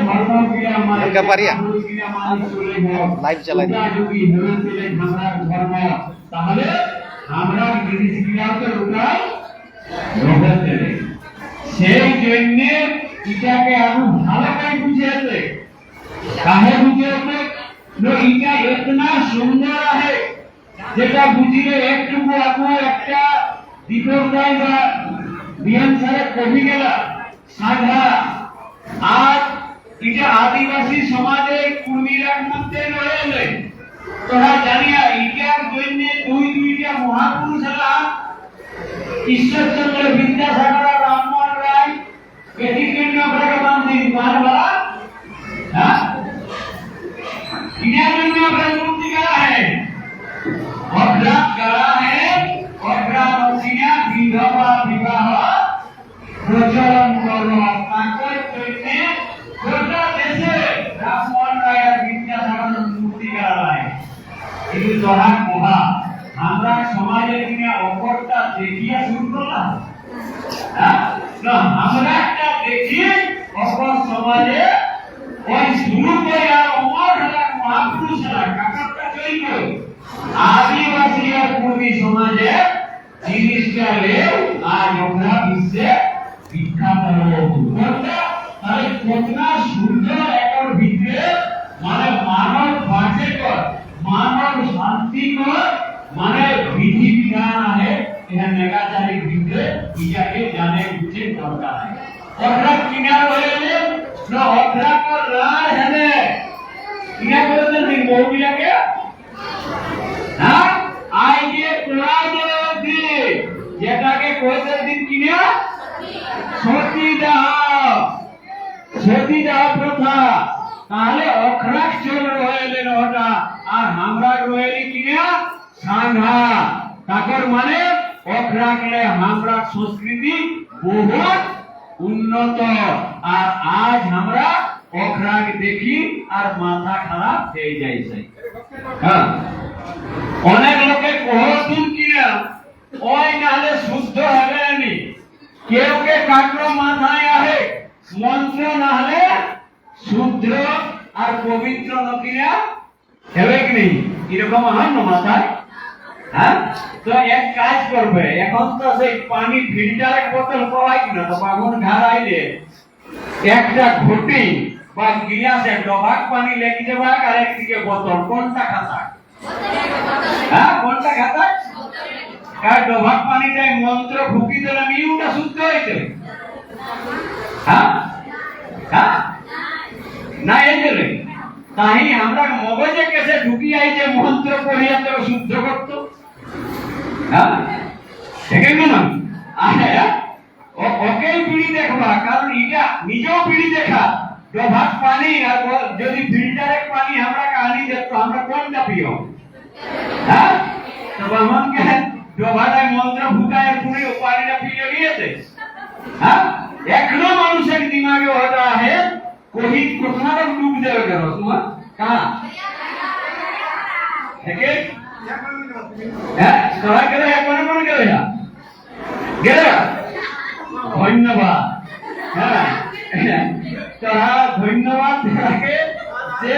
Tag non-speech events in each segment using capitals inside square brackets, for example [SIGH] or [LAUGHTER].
ধর্ম কিরা মানে ঢাকা পারিয়া? কিরা মানে চলে হোক লাইভ চালাই দিই। ওটা যদি হেরে চলে আমরা ধর্ম তাহলে আমরা জিনিস কিরাকে লুকাই রোগা চলে সেই জন্য এটাকে আরও ভালো করে বুঝিয়েছে কাহে বুঝিয়েছে নো এটা এতনা সুন্দর আছে যেটা বুঝিলে একটুকু আপু একটা দীপক রায় বা বিহান সাহেব কবি গেলা সাধা আর এটা আদিবাসী সমাজের কুর্মীরার মধ্যে রয়েছে তোরা জানিয়া ইটার জন্য দুই দুইটা মহাপুরুষ হলা। ঈশ্বরচন্দ্র বিদ্যাসাগর রামমোহন রায়। এটির জন্য কতটা সুন্দর একর ভিতরে মানে মানব বাঁচেকর মানব শান্তিকর মানে বিধি বিধান আছে এখানে নেগাচারিক ভিতরে ইটাকে জানে বুঝে দরকার আছে অর্থাৎ কিনার হয়ে না অর্থাৎ রায় হেনে কিনা করেছেন এই মহিলাকে হ্যাঁ আই যে তোরা যে যেটাকে কইতে দিন কিনা সতীদাহ সতীদাহ প্রথা তাহলে অখরাক চল রয়েলেন ওটা আর আমরা রয়েলি কিনা সাংঘা তাকর মানে অখরাকলে আমরা সংস্কৃতি বহুত উন্নত। আর আজ আমরা অখরাক দেখি আর মাথা খারাপ হয়ে যাইছে হ্যাঁ। অনেক লোকে কহতুন কিনা ওই নাহলে শুদ্ধ হবে নি। কেউ কে কাকড় মাথায় আহে, মন্ত্র নাহলে শুদ্ধ আর পবিত্র নকিনা হবে কি নেই? এরকম হয় না মাথায় হ্যাঁ? তো এক কাজ করবে, এখন তো সেই পানি ফিল্টারের বোতল পাওয়াই কিনা? তো বাগুন ঘর আইলে। একটা ঘটি বা গিলাসে ডবাক পানি লেগে যাবে আর একদিকে বোতল। কোনটা খাতা হ্যাঁ কোনটা খাতা কার ডবাক পানিটাই মন্ত্র ফুকি দিলে নিউটা শুদ্ধ হইতে। হ্যাঁ? হ্যাঁ? না এই তাই আমরা মগজে কেসে ঢুকি আইছে মন্ত্র পড়িয়া তো শুদ্ধ করতো। দেখেন না আরে ও- ওকেই পিড়ি দেখবা কারণ এটা নিজেও পিড়ি দেখা ডভাক পানি আর ও- যদি ফিল্টারের পানি আমরা কাহানি দেখতো আমরা কোনটা পিও হ্যাঁ তো বামনকে ডোভাটায় মন্ত্র ফুটায় পুরে ও পানিটা পিয়ে নিয়েছে হ্যাঁ এখনও মানুষের দিমাগে ওটা আছে কহি কোথাও ডুব যাবে কেন তোমার কাহা থেকে হ্যাঁ কারা গেলে একবারে মনে গেলে না। গেলে? ধন্যবাদ। হ্যাঁ, হ্যাঁ তারা ধন্যবাদ থাকে যে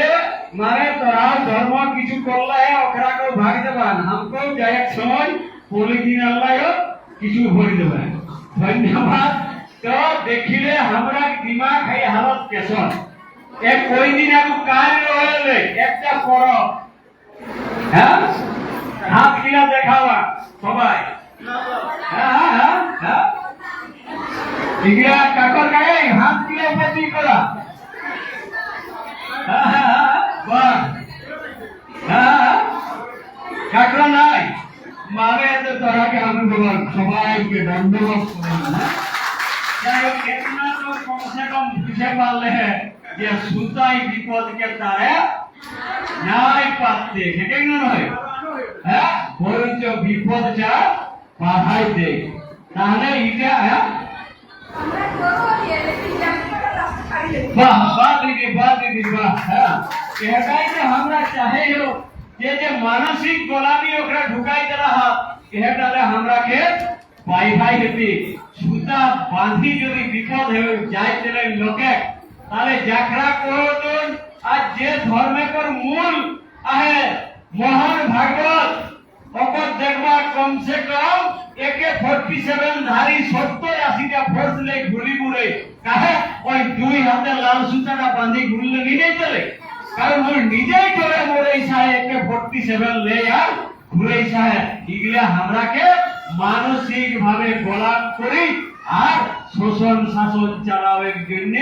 মানে তারা ধর্ম কিছু করলে ওখানে কেউ ভাগ দেবান আমাকেও যাই এক সময় পলিথিন আল্লাহ কিছু ভরি দেবেন ধন্যবাদ। তো দেখিলে আমরা দিমাগ এই হালত কেসন এক কই দিন আগে কাজ রয়েছে একটা পরব। হ্যাঁ? হাত কিনা দেখাবা সবাই। হ্যাঁ হ্যাঁ হ্যাঁ কাকর গায়ে হাত কিনা উপস্থিত করা। কাকরা নাই। মানে তোরাকে আমি বললাম সবাইকে ধন্যবাদ করলাম? যাই হোক এতনা তো কমসে কম যে সুতাই বিপদকে তারে নাই পাচ্ছে। সেটাই না নয় হ্যাঁ বরঞ্চ বিপদটা বাধাই দেয়। তাহলে এটা হ্যাঁ? বাহ বাহ দিদি বাহ দিদি বাহ হ্যাঁ। এটাই তো আমরা চাহে हो যে যে মানসিক গোলামি ওকরা ঢুকাই দেলা हा এটালে আমরা কে পাই ভাই হেতি সুতা বাঁধি যদি বিপদ হয়ে যায় তাহলে লোকে তাহলে যাকরা করতুন আর যে ধর্মেকর মূল আহে মহান ভাগবত। অকর দেখবা কমসে কম একে ফোর্টি সেভেন ধারি সত্তর আশিটা ফোর্স লে ঘুরি ঘুরে কাহে? ওই দুই হাতে লাল সুতাটা বাঁধি ঘুরলে নিজেই চলে। কারণ ওই নিজেই চলে মোরে সাহে, একে ফোর্টি সেভেন লে আর ঘুরে সাহে। এগুলা আমরাকে মানসিক ভাবে গোলাম করি আর শোষণ শাসন চালাবের জন্য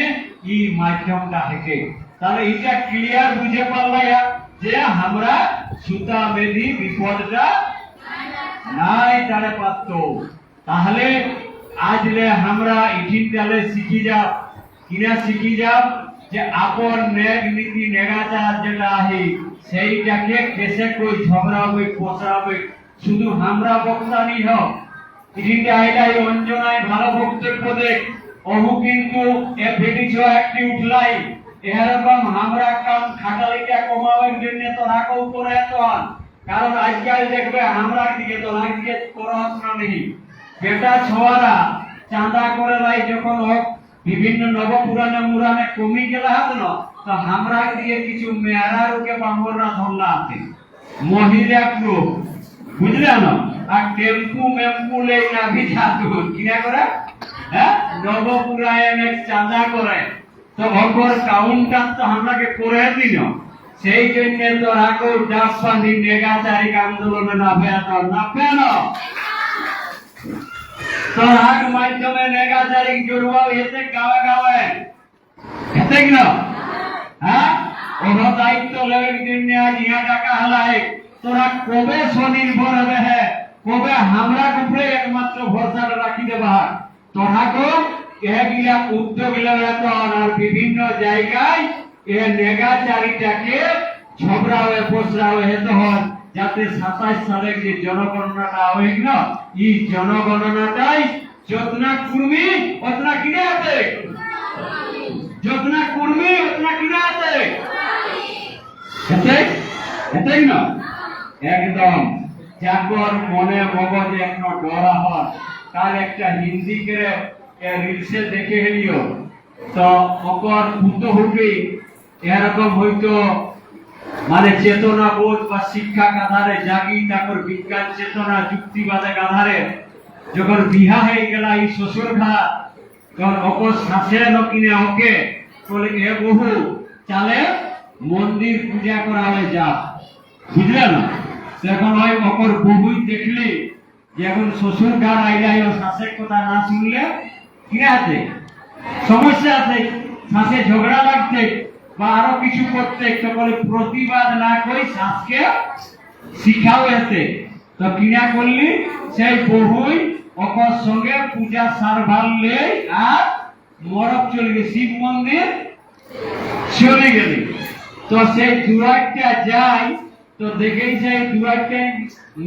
এই মাধ্যমটা থেকে তাহলে এটা ক্লিয়ার বুঝে পারলাম যে আমরা সুতা বেদি বিপদটা নাই তারে পারত তাহলে আজলে আমরা ইঠিন তালে শিখি যাব। কিনা শিখি যাব যে আপন নেগ নীতি নেগাচার যেটা আহে সেইটাকে কেসে কই ঝগড়াবে পোষাবে শুধু আমরা বক্তা নি হোক ইঠিনটা আইলাই অঞ্জনায় ভালো বক্তব্য দেখ অহু কিন্তু এ ফেটিছ একটি উঠলাই। এরকম আমরা কাম খাটালিটা কমাবার জন্য তো রাখও করে এত হন। কারণ আজকাল দেখবে আমরা দিকে তো দিকে পড়াশোনা নেই। বেটা ছোয়ারা চাঁদা করে লাই যখন হোক, বিভিন্ন নব পুরাণে মুরানে কমি গেলা হাত না, তো আমরা দিয়ে কিছু মেয়ারা রুকে বামররা ধরলা আছে মহিলা গ্রুপ বুঝলে না? আর টেম্পু মেম্পু লেই না ভিজা কিনা করে? হ্যাঁ? নবপুরায়ণে চাঁদা করে। তো ভগর কাউন্টার তো আমরাকে করে দিন সেই জন্য তো রাখো বান্ধি নেগাচারিক আন্দোলনে না ফেরাত না ফের তো রাগ মাধ্যমে নেগাচারিক জড়ুয়া হয়েছে গাঁয়ে গাঁয়ে হেতে কি না হ্যাঁ? ওর দায়িত্ব লেবের জন্য আজ ইহা টাকা হালাই তোরা কবে স্বনির্ভর হবে হ্যাঁ কবে আমরা উপরে একমাত্র ভরসাটা রাখি দেবা তোরা কো এগুলা উদ্যোগ লেবেতন আর বিভিন্ন জায়গায় এ নেগাচারিটাকে ঝগড়া হয়ে পোসরা হয়ে হেতে হন, যাতে সাতাশ সালে যে জনগণনাটা হয়ে না এই জনগণনাটাই যতনা কুর্মী, অতনা কিনে আছে যতনা কুর্মী, অতনা কিনে আছে হেতেই না? একদম। যাকর মনে মগজে একটা ডরা হন। তার একটা হিন্দি করে রিলসে দেখে হেলিও তো অকর ভূত হুকি এরকম হয়তো মানে চেতনা বোধ বা শিক্ষা আধারে জাগি তারপর বিজ্ঞান চেতনা যুক্তিবাদের আধারে যখন বিহা হয়ে গেল এই শ্বশুর ঘা তখন অকর শাসে নকিনে ওকে বলে, এ বহু চালে মন্দির পূজা করা হয়ে যা। বুঝলে না? তখন ওই অকর বহুই দেখলি, যে এখন শ্বশুর ঘর আইলাই ও শাসের কথা না শুনলে আছে? সমস্যা আছে শ্বাসে ঝগড়া লাগছে বা আরও কিছু করতে তো প্রতিবাদ না করে শ্বাসকে শিখাও এতে তো কিনা করলি? সেই বহুই অকর সঙ্গে পূজা সারভার লে আর মরক চলে গেছে শিব মন্দির চলে গেলি। তো সেই দুয়ারটা যাই, তো দেখেই সেই দুয়ারটা,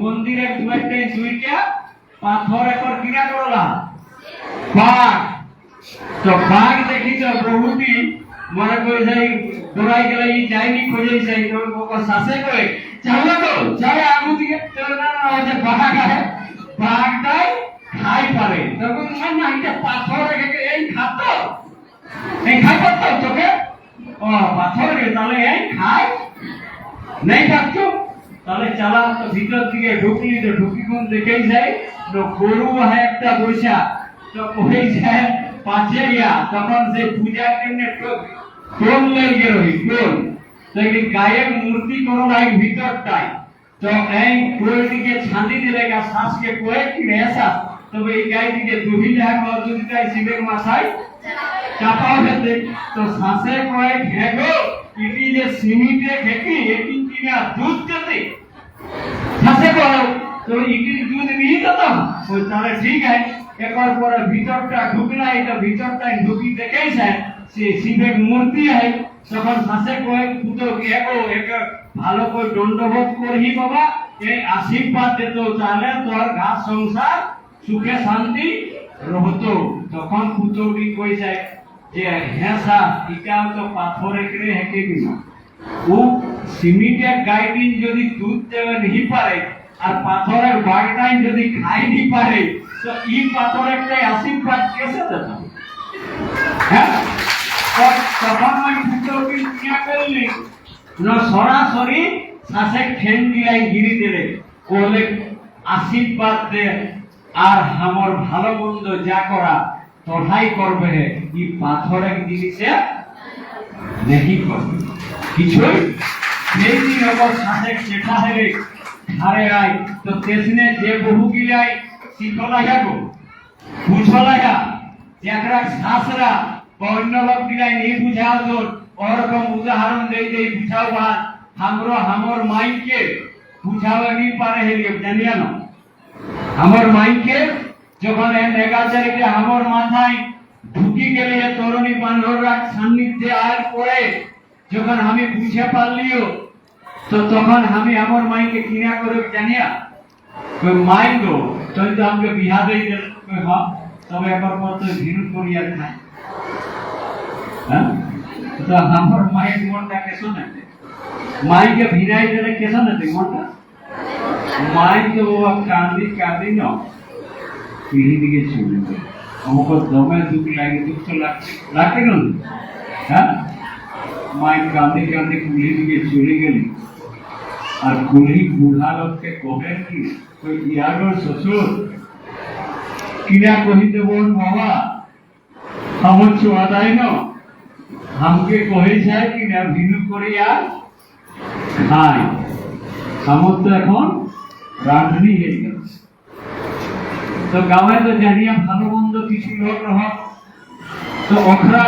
মন্দিরের দুয়ারটাই দুইটা পাথর একর কিনা করলা বাঘ। তো তো মনে করে যাই, দৌড়াই গেলে যাইনি খোঁজে যাই তো শাসে করে, চলো তো যাই আগু দিকে তো না বাঘ আছে, বাঘটাই খাই পারে। তখন মানে না এটা পাথর রেখে এই খাতো এই খাই পারতো তোকে? ও, পাথর তাহলে এই খাই, নেই পারছ তাহলে চালা তো ভিতর দিকে ঢুকলি, তো ঢুকি কোন দেখেই যায় তো গরু হয় একটা বৈশা তো ওই গিয়া তখন সেই পূজার জন্য টোল মূর্তি করো নাই ভিতরটাই তো এই দিলে গা শ্বাসকে কয়ে কি চাপাও খেতে তো শ্বাসে কয়ে ঘেগো ইটি যে সিমিটে ঘেকি এটি কিনা দুধ খেতে শ্বাসে করো তো ইটির দুধ নিয়ে তো? ঠিক আছে। એકાર পরে ভিতরটা ઢુકના এটা ভিতরটা ঢুকি ઢુકી সে শিবের মূর্তি হয় શિવે મૂર્તિ હે তখন পাশে কয় দুটো এক এক ভালো করে দণ্ডবোধ করহি বাবা? এই আশীর্বাদ দিত তাহলে তোর ঘাস সংসার সুখে শান্তি রহত। তখন পুতৌটি কই যায়, যে হ্যাঁ স্যার ইটাও তো পাথর এঁকড়ে হেঁকে গেল। ও সিমিটের গাইডিন যদি দুধ দেওয়া নি পারে, আর পাথরের বাগটাই যদি খাই নি পারে হ্যাঁ সরাসরি শ্বাসে ঠেন দিলাই গিরি দিলে কোলে আশীর্বাদ দে আর আমার ভালো মন্দ যা করা তথাই করবে হে ই পাথরের জিনিসে নেহি করবে কিছুই সেই দিন অবর শ্বাসে চেঠা হেলে ধারে আই তো যে বহু গিলাই যাব বুঝলা যা শাসরা অন্য লোক গিলাই নেই বুঝাও তোর ওরকম উদাহরণ দেই দেই বুঝাও বা হামরো হামর মাইকে বুঝাও নি পারে হেলিও জানিয়া না আমার মাইকে যখন এগারো তারিখে আমার মাথায় ঢুকি গেলে তরুণী বান্ধবরা সান্নিধ্যে আর পরে যখন আমি বুঝে পারলিও, তো তখন আমি আমার মাইকে কিনা করে জানিয়া কই মাই গো তুই তো আমাকে বিহা দেই দে কই হ্যাঁ তবে একবার পর তুই ভিড় করিয়া খাই হ্যাঁ তো আমার মায়ের মনটা কেসো না মাইকে ভিড়াই দিলে কেসো না মনটা মাই তো বাবা কান্দি কান্দি ন পিড়ি দিকে চলে গেল আমাকে দমে দুঃখ লাগে দুঃখ তো লাগছে লাগছে কেন হ্যাঁ মাই কান্দি কান্দি কুলি দিকে চলে গেলি আর কুলি বুড়া লোককে কবেন কি ওই ইয়াগর শ্বশুর কিনা কহিতে বোন বাবা আমার ছোঁয়া দেয় না? আমাকে কহে যায় কিনা ভিনু করিয়া খাই আমার তো এখন রাঁধুনি হয়ে গেল তো গাঁয়ে তো জানিয়া ভালো মন্দ কিছু লোক রহ তো ওখরা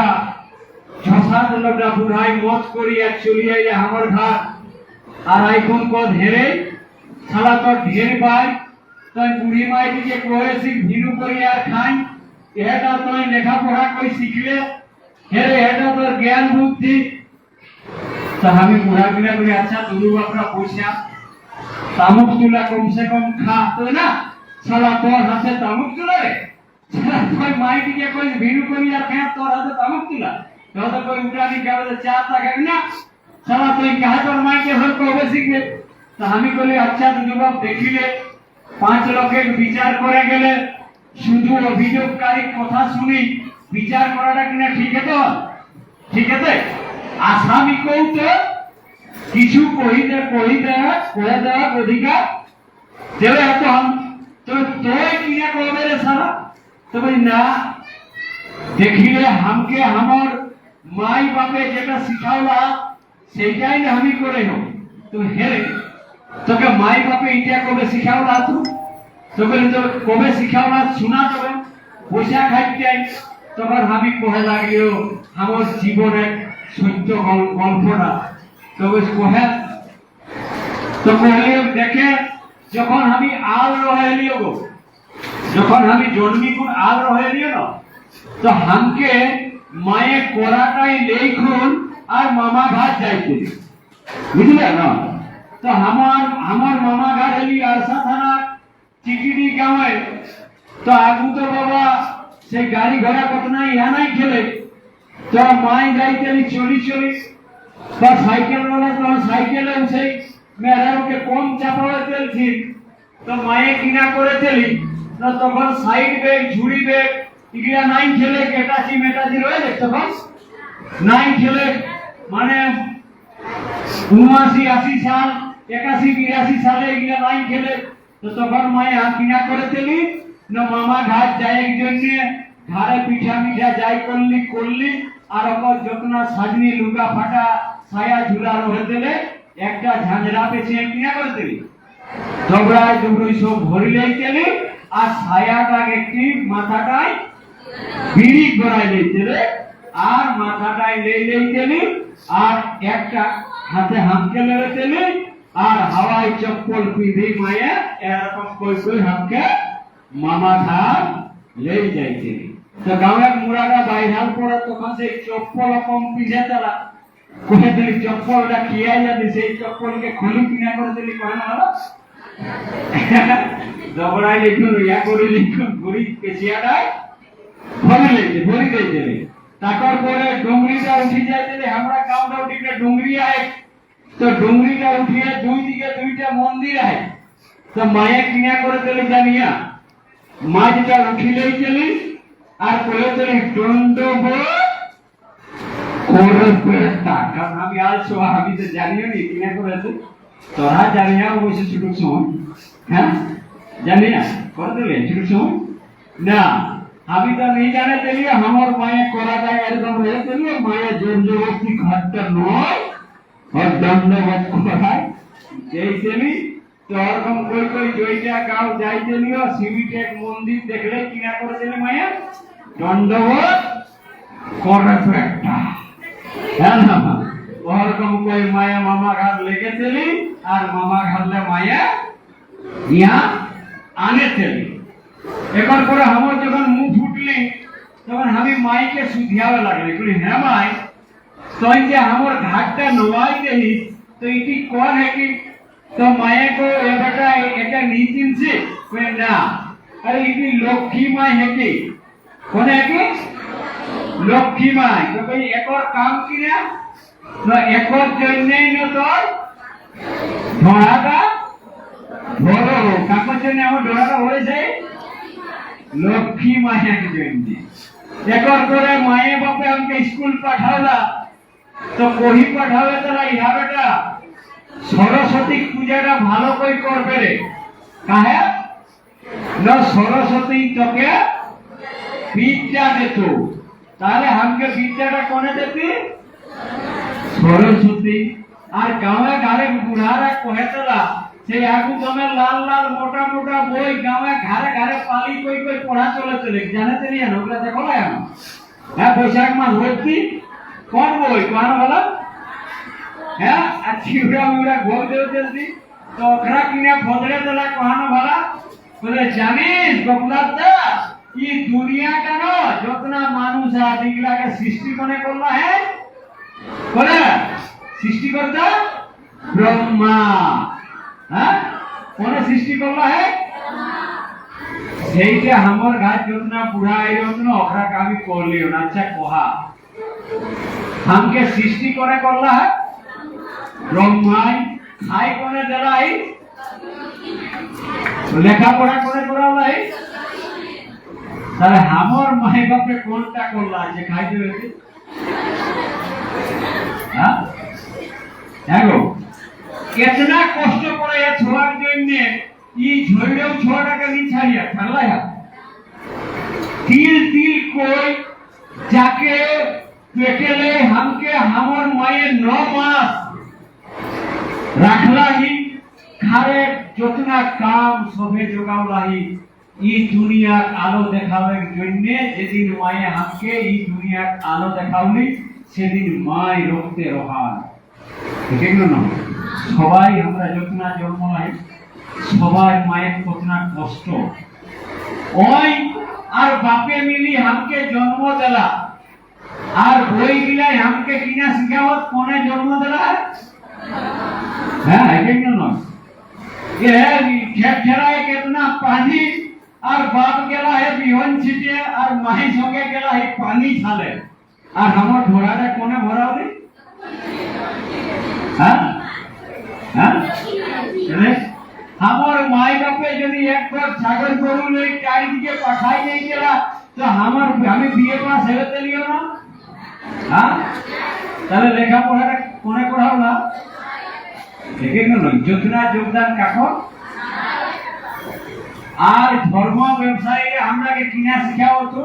ছ সাত লোকটা বুড়াই মত করিয়া চলিয়া আমার ঘাট। আর আইকন কদ হেরে? সালা তো ঢের পাই তাই বুড়ি মাই দিকে কয়েছি, ভিনু করিয়া খাই এটা তুই লেখাপড়া কই শিখলে? হেরে এটা তোর জ্ঞান বুদ্ধি। তা আমি বুড়া বিনা করি আচ্ছা দুরু বাপরা পয়সা। তামুক তুলা কমসে কম খা তো না? সালা তোর হাতে তামুক তুলা রে? সালা তুই মাই দিকে কই ভিনু করি আর খা তোর হাতে তামুক তুলা। তো তো কই উড়ানি খাবে, চা তা না? সালা তুই কাহা তোর মাইকে হল কবে শিখবে তা আমি কলি আচ্ছা দুরু বাপ দেখিলে পাঁচ লোকের বিচার করে গেলে শুধু অভিযোগকারী কথা শুনি বিচার করাটা কিনা ঠিক আছে ঠিক আছে আসামি কৌতে কিছু কহিতে কহিতে কয়ে দেওয়ার অধিকার দেবে এখন তো তোই কিনা করবে রে সারা তো বলি না দেখিলে হামকে আমার মাই বাপে যেটা শিখাওলা সেইটাই না আমি করে নো তো হেরে তোকে মাই বাপে ইটা কবে শিখাওলা তো তো? বলি তো কবে শিখাওলা শোনা তবে। পয়সা খাইতে তখন আমি কহে লাগিও, আমার জীবনের সত্য গল্পটা তবে কহে, তো কহে, দেখে, যখন আমি আল রহেলিও গো, যখন আমি জন্মি কোন আল রহেলিও না, তো হামকে মায়ে কোরাটাই লেখুন আর মামা ঘাট যাইতে। বুঝলে না? তো আমার আমার মামা ঘাট এলি আরসা থানা চিটিডি গাঁয়ে তো আগু তো বাবা সেই গাড়ি ঘোড়া কত নাই, ইহা নাই খেলে। তো মাই যাইতে চলি চলি। বা সাইকেল वाला তো সাইকেলে সেই মেয়েরাকে কম চাপাবে চলছি তো মায়ে কিনা করে চলি তো তখন সাইড ব্যাগ, ঝুড়ি ব্যাগ, এগুলা নাই খেলে কেটাচি মেটাচি রয়েছে তখন? নাই খেলে। মানে উনআশি, আশি সাল, একাশি, বিরাশি সালে এগুলা নাই খেলে, তো তখন মায়ে হাত কিনা করে চলি না মামা ঘাট যায় জন্য, ঘাড়ে পিঠা মিঠা যাই করলি করলি, আর ওপর যতনা সাজনি, লুগা ফাটা, ছায়া ঝুলা রয়ে দিলে, একটা ঝাঁঝরা পেছে কিনা করে দিলি। ঝগড়ায় দুবড়ি সব ভরি লাইতেলি আর ছায়াটা একটি মাথাটায়? বিড়ি গড়াই লাইতেলে আর মাথাটায় লেই লাইতেলি আর একটা হাতে হামকে লেতেলি আর হাওয়াই চপ্পল পিঁধি মায়ে এরকম কই কই হামকে মামা ঘাট লেই যাইতেলি তো গাঁয়ের মুরাটা বাইরাল পড়ে তখন সেই চপ্পল কম পিঁধে তারা। কোথায় দিলি চপ্পলটা খিয়াই যাবে সেই চপ্পলকে খুলি কিনা করে দিলি কয় না? জবরাই [LAUGHS] লিখুন, ইয়া করে লিখুন, ঘুরি পেছিয়াটাই ভরে লেগে ভরি দিয়ে দেবে তারপর পরে ডুংরিটা উঠি যায় দিলে আমরা গাঁওটা উঠিলে ডুংরি আয় তো ডুংরিটা উঠিয়ে দুই দিকে দুইটা মন্দির আয় তো মায়ে কিনা করে দিলে জানিয়া, মাছটা উঠিলেই চলি, আর করে চলি, দণ্ড কারণ আমি আলছো আমি তো জানিও নি, কিনা করেছে। তোরা জানিয়া অবশ্য ছোট সময় হ্যাঁ? জানি না করে দিলে ছোট সময়? না। আমি তো নেই জানে তেলিয়ে আমার মায়ে করা যায় এরকম হয়ে তেলিয়ে মায়ে জোর জবরদস্তি ঘরটা নয় আর দণ্ডবোধ করায়। যেই তেলি তো কই কই জয়টা গাও যাই তেলিও সিমিটেক মন্দির দেখলে কিনা করে দিলে মায়া? দণ্ডবোধ করে পেটটা হ্যাঁ না ওরকম কই মায়া মামা ঘাট লেগে তেলি, আর মামা ঘাটলে মায়া ইয়া আনে এবার পরে আমার যখন মুখ ফুটলি, তখন আমি মাইকে শুধিয়াবে লাগলি। বলি হ্যাঁ মাই তুই যে আমার ঘাটটা নবাই গেলি তো এটি কোন হ্যাঁ তো মায়ে কো এ এটা নি চিনছি? কই না। আরে, এটি লক্ষ্মী মাই হ্যাঁ কোন হ্যাঁ লক্ষ্মী মাই। তো ভাই একর কাম কি না? তো একর জন্যই না তোর ধরাটা বড় হোক কাকার জন্য আমার ধরাটা হয়ে যায় লক্ষ্মী মায়ের জন্য একর করে মায়ে বাপে আমাকে স্কুল পাঠাওলা তো কহি পাঠাবে তারা, ইহা বেটা, সরস্বতী পূজাটা ভালো করে করবে রে। কাহে? না, সরস্বতী তোকে বিদ্যা দিত। তাহলে আমাকে বিদ্যাটা কোনে দিতি? সরস্বতী। আর গাঁয়ে গাড়ে বুড়ারা কহে তোলা সেই আগু তুমি লাল লাল মোটা মোটা বই গাঁয়ে ঘাড়ে ঘাড়ে পালি কই কই পড়া চলে জানে তো নিয়ে ওগুলা দেখো না হ্যাঁ বৈশাখ মাস ভর্তি কোন বই? কোন বলো। হ্যাঁ আর চিউড়া মুড়া ঘোর দেও জলদি তো ওখরা কিনে ফদরে তোলা কহানো ভালা। বলে, জানিস গোপনাথ দা ই দুনিয়া কেন? মানুষ সৃষ্টি মনে করল হ্যাঁ বলে সৃষ্টিকর্তা ব্রহ্মা। হ্যাঁ? কোন সৃষ্টি করল হ্যাঁ সেইটা আমার গা জন্য পুরা জন্য অখরা কামি করলিও না। আচ্ছা কহা? আমকে সৃষ্টি করে করলা হ্যাঁ ব্রহ্মাই খাই করে দেলাই? লেখাপড়া করে করালাই তাহলে আমার মাই বাপে কোনটা করলা? যে খাইতে হ্যাঁ? হ্যাঁ গো? এতনা কষ্ট করে এ ছোয়ার জন্য ই ঝইড়েও ছোয়াটাকে নি ছাড়িয়া, ছাড়লাই হাত। তিল তিল কই যাকে পেটেলে হামকে হামর মায়ের ন মাস। রাখলাহি, খারে যতনা কাম সবে যোগাওলাহি ই দুনিয়ার আলো দেখাবের জন্য যেদিন মায়ে হামকে, ই দুনিয়ার আলো দেখাওনি, সেদিন মায় রক্তে রহান। সবাই আমরা যখন জন্ম নাই। সবাই মায়ের কত না কষ্ট। ওই আর বাপে মিলি আমাকে জন্ম দেলা। আর বই মিলাই আমাকে কিনা শিখাবত কোনে জন্ম দেলা? হ্যাঁ এই জন্য নয় কেতনা পানি, আর বাপ গেলা হে বিহন আর মাহি সঙ্গে গেলা হে পানি ছালে। আর আমার ঘোড়াটা কোনে ভরাও নেই হ্যাঁ? হ্যাঁ? আমার মাই বাপে যদি একবার ছাগল গরু নেই চারিদিকে পাঠাই নেই গেলা তো আমার আমি বিয়ে করা ছেড়ে চলিও না? হ্যাঁ? তাহলে লেখাপড়াটা কোনে করাও না? দেখে গেল যোজনা যোগদান কাকো। আর ধর্ম ব্যবসায়ী আমরাকে কিনা শিখাও তো।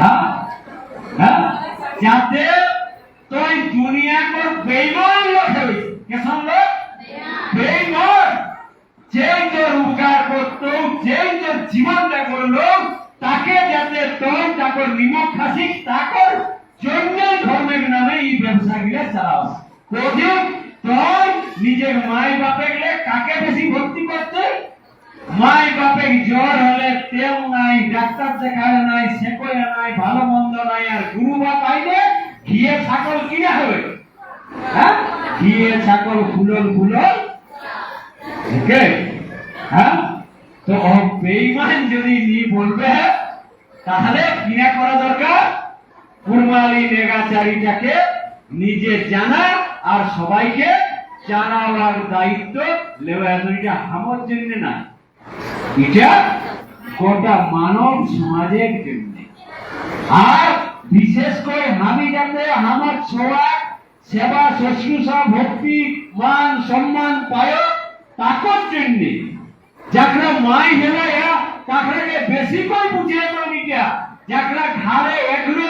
হ্যাঁ? হ্যাঁ? যাতে তুই দুনিয়া কর বেইমান লোক হবি। কেসন লোক? বেইমান। যে তোর উপকার করতো যে তোর জীবনটা করল, তাকে যাতে তুই তাকর নিমক খাসিস তাকর জন্য ধর্মের নামে এই ব্যবসা গিলা চালাও। কোদিন তুই নিজের মাই বাপে গেলে কাকে বেশি ভর্তি করতে? মাই বাপে জ্বর হলে তেল নাই, ডাক্তার দেখায় নাই সেকই নাই, ভালো মন্দ নাই, আর গুরু বাপ আইলে ঘিয়ে ছাগল কিনা হবে। হ্যাঁ? ঘিয়ে ছাগল ফুলল ফুলল। ওকে? হ্যাঁ? তো ও বেঈমান যদি নি বলবে, তাহলে কিনা করা দরকার। কুরমালি নেগাচারিটাকে নিজে জানা আর সবাইকে জানাবার দায়িত্ব লেওয়া এটা আমার জন্য না এটা গোটা মানব সমাজের জন্য। আর বিশেষ করে আমি যাতে আমার ছোঁয়া, সেবা, শুশ্রূষা, ভক্তি, মান, সম্মান পায় তাকর জন্য। যাকরা মাই হেলে তাকরাকে বেশি করে বুঝিয়ে নিকা যাকরা ঘাড়ে এগুলো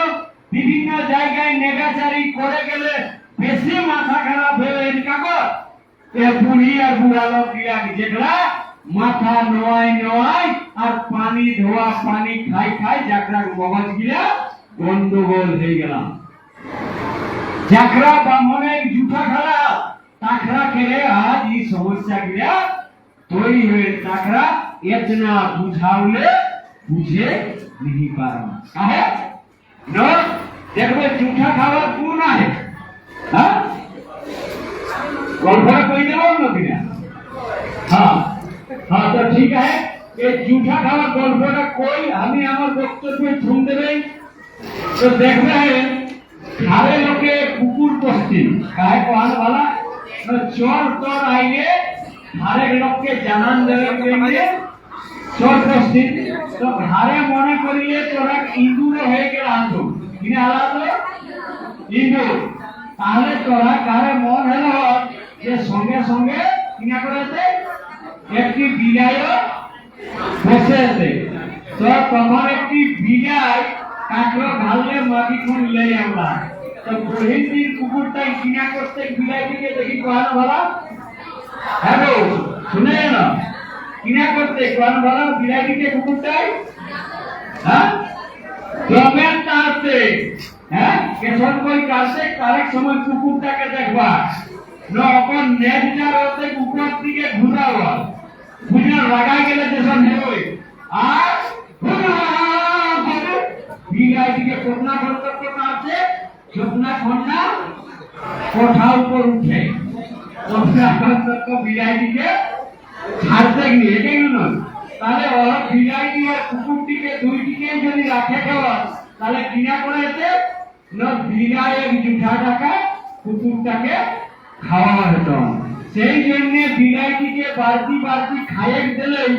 বিভিন্ন জায়গায় নেগাচারি করে গেলে বেশি মাথা খারাপ হয়ে কাগজ এ বুড়ি আর বুড়া লোক যেগুলা, মাথা নোয়াই নোয়াই আর পানি ধোয়া পানি খাই খাই যাকরা মগজ গিলা গন্ডগোল হয়ে গেলাম যাকরা ব্রাহ্মণের জুঠা খালা তাকরা কেড়ে আজ এই সমস্যা গিলা তৈরি হয়ে তাকরা এতনা বুঝাওলে বুঝে नहीं पा रहा काहे न देखो जूठा खावा क्यों ना है हाँ गल्पना कोई ना बोल बिना हाँ हाँ तो ठीक है ये जूठा खावा गल्पना कोई हमें हमारे বক্তব্য শুন দেবেন তো দেখবে খারে লোকে কুকুর পস্তি কাহে কোহান वाला तो चोर तोर आइए খারে লোককে জানান দেবে কেমনে চোর পস্তি তো ঘরে মনে করিলে তোরা ইঁদুর হয়ে গেল আনতো কিনে আলাদা ইঁদুর তাহলে তোরা কারে মন হলো যে সঙ্গে সঙ্গে কিনা করেছে একটি বিড়াই বসে আছে তো তোমার একটি বিড়াই কাকড়ো ঘাললে মাটি খুন লেই আমরা। তো বহির কুকুরটাই কিনা করতে বিড়াই দিকে দেখি কোহান ভালা? হ্যাঁ শুনে না কিনা করতে কোহান ভালা? বিড়াই দিকে কুকুরটাই? হ্যাঁ? জমের তারতে হ্যাঁ? কেশর কই কাছে কারেক সময় কুকুরটাকে দেখবা। নকন নেটটার হতে উপর দিকে ঘুরাবা ঘুরে লাগা গেলে যেসব নেবই আর বিলাই দিকে কন্যা করতে আছে উপর উঠে কন্যা গিয়ে তাহলে দিয়ে কুকুরটিকে, দুইটিকে যদি রাখে খাওয়া তাহলে কিনা করেছে? না বিড়াইয়ের জুঠা টাকা কুকুরটাকে খাওয়া হতো। সেই জন্য বিড়াইটিকে বালতি বালতি খাইয়ে দিলেই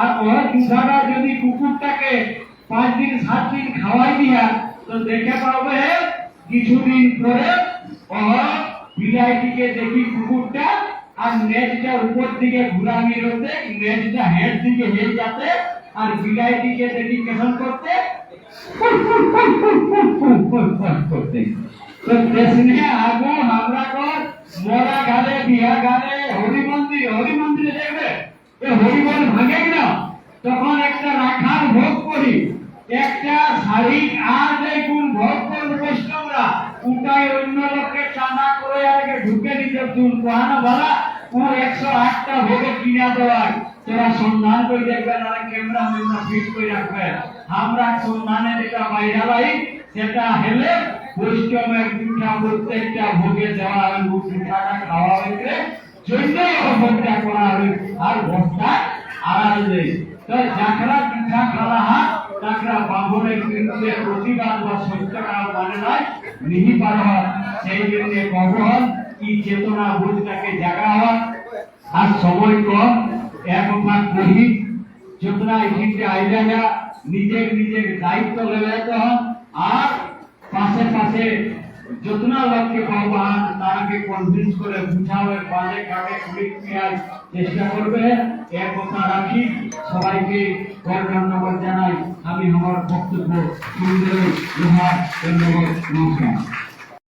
আর ওর জুঠাটা যদি কুকুরটাকে পাঁচ দিন, সাত দিন খাওয়াই দিয়া তো দেখে পাবে কিছুদিন পরে ও বিড়াইটিকে দেখি কুকুরটা আর নেটটা উপর দিকে ঘুরানি হতে নেটটা হেড দিকে হেড যাতে আর বিড়াইটিকে দেখি কেমন করতে। তো কৃষ্ণে আগো কর মোরা গালে বিয়া গালে হরি মন্দির, হরি মন্দিরে দেখবে। এ হরি বল ভাঙে না তখন একটা রাখার ভোগ করি। একটা শাড়ি আর কোন করবে বৈষ্ণবরা। উঠাই অন্য লোককে চাঁদা করে আগে ঢুকে দিতে তুল কোহানা বলা ও একশো আটটা ভোগে কিনা দেওয়ার তোরা সন্ধান করে দেখবেন আর ক্যামেরা মেমরা ফিট করে রাখবেন। আমরা সন্ধানে যেটা বাইরা লাই সেটা হেলে বৈষ্ণবের পিঠা প্রত্যেকটা ভোগে দেওয়া হবে পিঠাটা খাওয়া হয়েছে জন্যই ভোগটা করা হবে আর ভোগটা আড়াল দেয় তো যাকরা পিঠা খাওয়া হাত। তাকরা বাঁধনের বিরুদ্ধে প্রতিবাদ বা সত্যকার মানে নয় নিহি পার হওয়া সেই জন্য কি চেতনা বুঝটাকে জাগা হওয়া আর সময় কম এক ভাগ কহি চেতনা এখানে যা নিজের নিজের দায়িত্ব লেগে যেতে হয়, আর পাশে পাশে যতনা লোককে ভগবান তাকে কনভিন্স করে বুঝাবে বাজে কাকে ক্লিক পেয়ার চেষ্টা করবে, এ কথা রাখি। সবাইকে ধন্যবাদ জানাই। আমি আমার বক্তব্য সুন্দর ধন্যবাদ, নমস্কার।